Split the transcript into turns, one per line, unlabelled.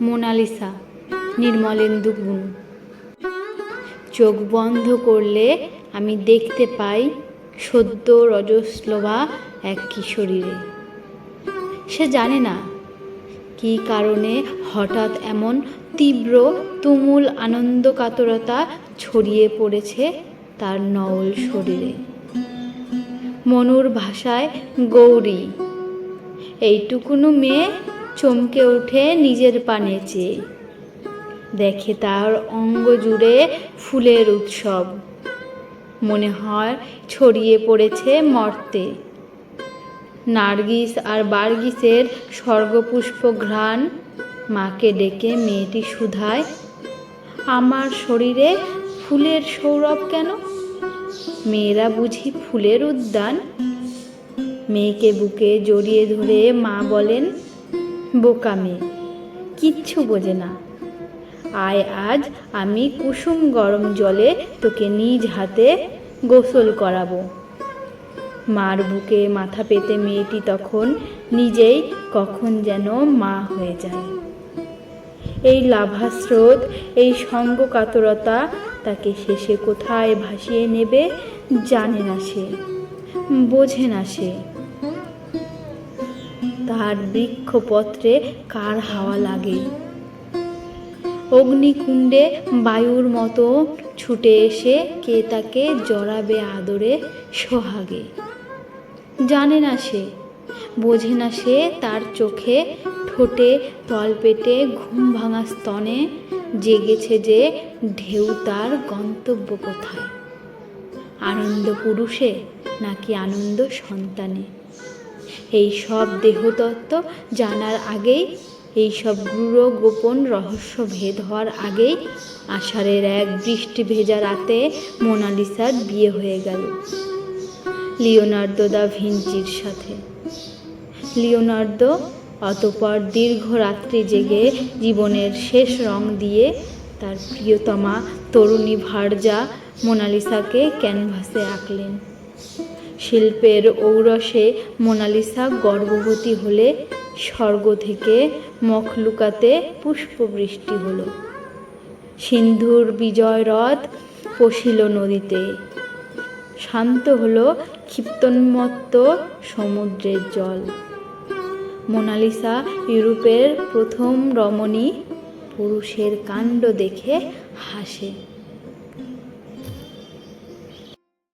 Mona Lisa, Nirmalendu গুণ। চোখ বন্ধ করলে আমি দেখতে পাই সদ্য রজস্লোভা এক কিশোরীরে। সে জানে না কী কারণে হঠাৎ এমন তীব্র, তুমুল আনন্দ কাতরতা ছড়িয়ে পড়েছে তার নওল শরীরে। মনুর ভাষায়, গৌরী, এইটুকুনো মেয়ে চমকে উঠে নিজের পানে চেয়ে। দেখে তার অঙ্গ জুড়ে ফুলের উৎসব। মনে হয় ছড়িয়ে পড়েছে মর্তে। নার্গিস আর বার্গিসের স্বর্গপুষ্প ঘ্রাণ মাকে ডেকে মেয়েটি শুধায় আমার শরীরে ফুলের সৌরভ কেন? মেয়েরা বুঝি ফুলের উদ্যান। মেয়েকে বুকে জড়িয়ে ধরে মা বলেন বোকা মেয়ে কিচ্ছু বোঝে না। আয় আজ আমি কুসুম গরম জলে তোকে নিজ হাতে গোসল করাবো। মার বুকে মাথা পেতে মেয়েটি তখন নিজেই কখন যেন মা হয়ে যায়। এই লাভাস্রোত, এই সঙ্গ কাতরতা তাকে শেষে কোথায় ভাসিয়ে নেবে জানে না সে, বোঝে না সে। তার বৃক্ষপত্রে কার হাওয়া লাগে? অগ্নিকুণ্ডে বায়ুর মতো ছুটে এসে কে তাকে জড়াবে আদরে সোহাগে? জানে না সে, বোঝে না সে তার চোখে ঠোঁটে তলপেটে ঘুম ভাঙা স্তনে জেগেছে যে ঢেউ তার গন্তব্য কোথায়? আনন্দ পুরুষে নাকি আনন্দ সন্তানে? এই সব দেহতত্ত্ব জানার আগেই, এই সব গূঢ় গোপন রহস্য ভেদ হওয়ার আগেই আষাঢ়ের এক বৃষ্টি ভেজা রাতে মোনালিসার বিয়ে হয়ে গেল। লিওনার্দো দা ভিঞ্চির সাথে। লিওনার্দো অতপর দীর্ঘ রাত্রি জেগে জীবনের শেষ রং দিয়ে তার প্রিয়তমা তরুণী ভার্যা মোনালিসাকে ক্যানভাসে আঁকলেন। শিল্পের ঔরসে মোনালিসা গর্ভবতী হলে স্বর্গ থেকে মখলুকাতে পুষ্পবৃষ্টি হলো। সিন্ধুর বিজয় রথ পশিল নদীতে। শান্ত হলো ক্ষিপ্তন্মত্ত সমুদ্রের জল। মোনালিসা ইউরোপের প্রথম রমণী পুরুষের কাণ্ড দেখে হাসে।